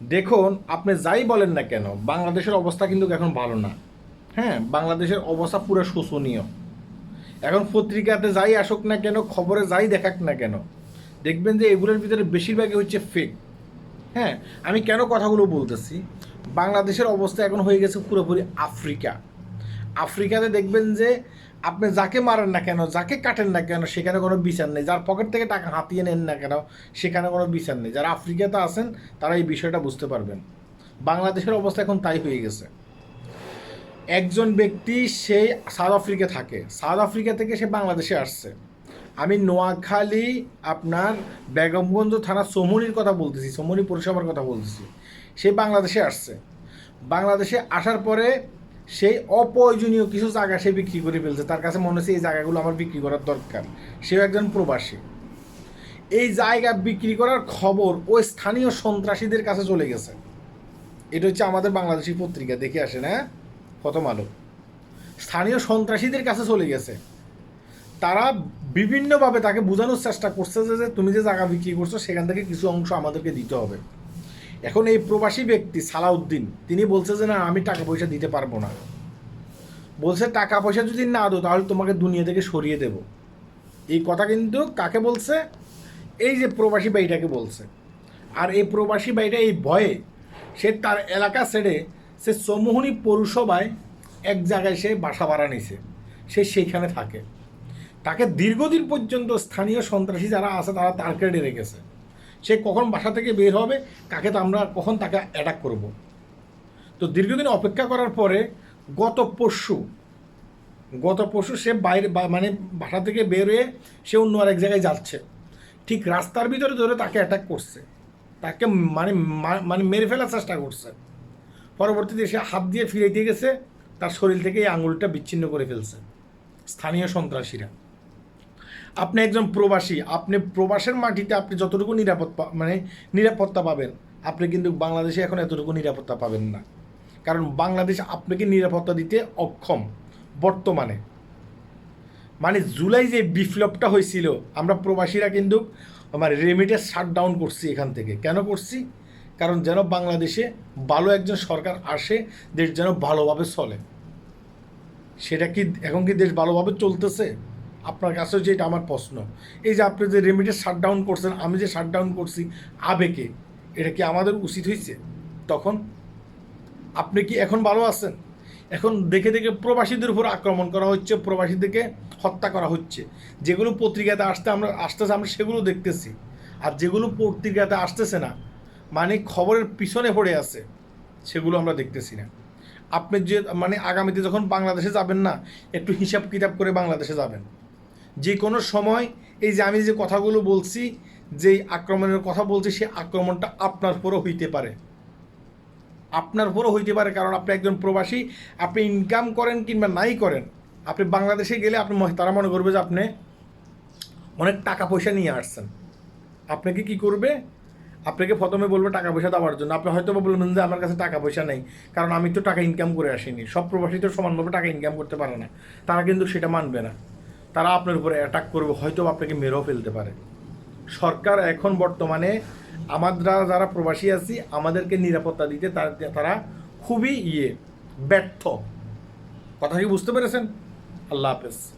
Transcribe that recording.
দেখুন, আপনি যাই বলেন না কেন, বাংলাদেশের অবস্থা কিন্তু এখন ভালো না। হ্যাঁ বাংলাদেশের অবস্থা পুরো শোষণীয়। এখন পত্রিকাতে যাই আসুক না কেন, খবরে যাই দেখাক না কেন, দেখবেন যে এগুলোর ভিতরে বেশিরভাগই হচ্ছে ফেক হ্যাঁ আমি কেন কথাগুলো বলতেছি? বাংলাদেশের অবস্থা এখন হয়ে গেছে পুরোপুরি আফ্রিকা। আফ্রিকাতে দেখবেন যে আপনি যাকে মারেন না কেন, যাকে কাটেন না কেন, সেখানে কোনো বিচার নেই। যার পকেট থেকে টাকা হাতিয়ে নেন না কেন, সেখানে কোনো বিচার নেই। যারা আফ্রিকাতে আছেন, তারা এই বিষয়টা বুঝতে পারবেন। বাংলাদেশের অবস্থা এখন তাই হয়ে গেছে। একজন ব্যক্তি সেই সাউথ আফ্রিকা থাকে। সাউথ আফ্রিকা থেকে সে বাংলাদেশে আসছে। আমি নোয়াখালী, আপনার বেগমগঞ্জ থানা সমনির কথা বলতেছি, সমনি পৌরসভার কথা বলতেছি। সে বাংলাদেশে আসছে। বাংলাদেশে আসার পরে সেই অপ্রয়োজনীয় কিছু জায়গা সে বিক্রি করে ফেলছে। তার কাছে মনে হচ্ছে এই জায়গাগুলো আমার বিক্রি করার দরকার। সেও একজন প্রবাসী। এই জায়গা বিক্রি করার খবর ওই স্থানীয় সন্ত্রাসীদের কাছে চলে গেছে। এটা হচ্ছে আমাদের বাংলাদেশি পত্রিকা, দেখে আসে না প্রথম আলো। স্থানীয় সন্ত্রাসীদের কাছে চলে গেছে। তারা বিভিন্নভাবে তাকে বোঝানোর চেষ্টা করছে যে তুমি যে জায়গা বিক্রি করছ, সেখান থেকে কিছু অংশ আমাদেরকে দিতে হবে। এখন এই প্রবাসী ব্যক্তি সালাউদ্দিন, তিনি বলছে যে, না, আমি টাকা পয়সা দিতে পারব না। বলছে, টাকা পয়সা যদি না দো তাহলে তোমাকে দুনিয়া থেকে সরিয়ে দেব। এই কথা কিন্তু কাকে বলছে? এই যে প্রবাসী বাড়িটাকে বলছে। আর এই প্রবাসী বাড়িটা এই ভয়ে, সে তার এলাকা ছেড়ে, সে চৌমোহনী পৌরসভায় এক জায়গায় সে বাসা ভাড়া নিছে। সে সেইখানে থাকে। তাকে দীর্ঘদিন পর্যন্ত স্থানীয় সন্ত্রাসী যারা আছে, তারা তারকে ডেরে গেছে। সে কখন বাসা থেকে বের হবে, কাকে তো আমরা কখন তাকে অ্যাটাক করব। তো দীর্ঘদিন অপেক্ষা করার পরে গত পরশু গত পরশু সে বাইরে মানে বাসা থেকে বের হয়ে সে অন্য আরেক জায়গায় যাচ্ছে। ঠিক রাস্তার ভিতরে ধরে তাকে অ্যাটাক করছে। তাকে মানে মানে মেরে ফেলার চেষ্টা করছে। পরবর্তীতে সে হাত দিয়ে ফিরে দিয়ে গেছে, তার শরীর থেকে এই আঙুলটা বিচ্ছিন্ন করে ফেলছে। স্থানীয় সন্ত্রাসীরা। আপনি একজন প্রবাসী, আপনি প্রবাসের মাটিতে আপনি যতটুকু নিরাপদ মানে নিরাপত্তা পাবেন, আপনি কিন্তু বাংলাদেশে এখন এতটুকু নিরাপত্তা পাবেন না। কারণ বাংলাদেশ আপনাকে নিরাপত্তা দিতে অক্ষম, বর্তমানে। মানে জুলাই যে বিপ্লবটা হয়েছিল, আমরা প্রবাসীরা কিন্তু মানে রেমিটেন্স শাট ডাউন করছি এখান থেকে। কেন করছি? কারণ যেন বাংলাদেশে ভালো একজন সরকার আসে, দেশ যেন ভালোভাবে চলে। সেটা কি এখন কি দেশ ভালোভাবে চলতেছে? আপনার কাছেও যে এটা আমার প্রশ্ন। এই যে আপনি যে রেমিটেন্স শাট ডাউন করছেন, আমি যে শাট ডাউন করছি, আবেগে, এটা কি আমাদের উচিত হয়েছে? তখন আপনি কি এখন ভালো আছেন? এখন দেখে দেখে প্রবাসীদের উপর আক্রমণ করা হচ্ছে, প্রবাসীদেরকে হত্যা করা হচ্ছে। যেগুলো পত্রিকাতে আসতে আমরা, আসতেছে, আমরা সেগুলো দেখতেছি। আর যেগুলো পত্রিকাতে আসতেছে না মানে খবরের পিছনে পড়ে আছে, সেগুলো আমরা দেখতেছি না। আপনি যে মানে আগামীতে যখন বাংলাদেশে যাবেন না, একটু হিসাব কিতাব করে বাংলাদেশে যাবেন। যে কোনো সময় এই যে আমি যে কথাগুলো বলছি যেই আক্রমণের কথা বলছি সেই আক্রমণটা আপনার উপরও হইতে পারে। আপনার উপরও হইতে পারে, কারণ আপনি একজন প্রবাসী, আপনি ইনকাম করেন কিংবা নাই করেন, আপনি বাংলাদেশে গেলে আপনি তারা মনে করবে যে আপনি অনেক টাকা পয়সা নিয়ে আসছেন। আপনাকে কি করবে? আপনাকে প্রথমে বলবে টাকা পয়সা দেওয়ার জন্য। আপনি হয়তো বলবেন যে আমার কাছে টাকা পয়সা নেই, কারণ আমি তো টাকা ইনকাম করে আসিনি। সব প্রবাসী তো সমানভাবে টাকা ইনকাম করতে পারে না। তারা কিন্তু সেটা মানবে না। তারা আপনার উপরে অ্যাটাক করবে হয়তো আপনাকে মেরেও ফেলতে পারে। সরকার এখন বর্তমানে আমরা যারা প্রবাসী আছি, আমাদেরকে নিরাপত্তা দিতে তার- খুবই ইয়ে ব্যর্থ। কথা কি বুঝতে পেরেছেন? আল্লাহ হাফেজ।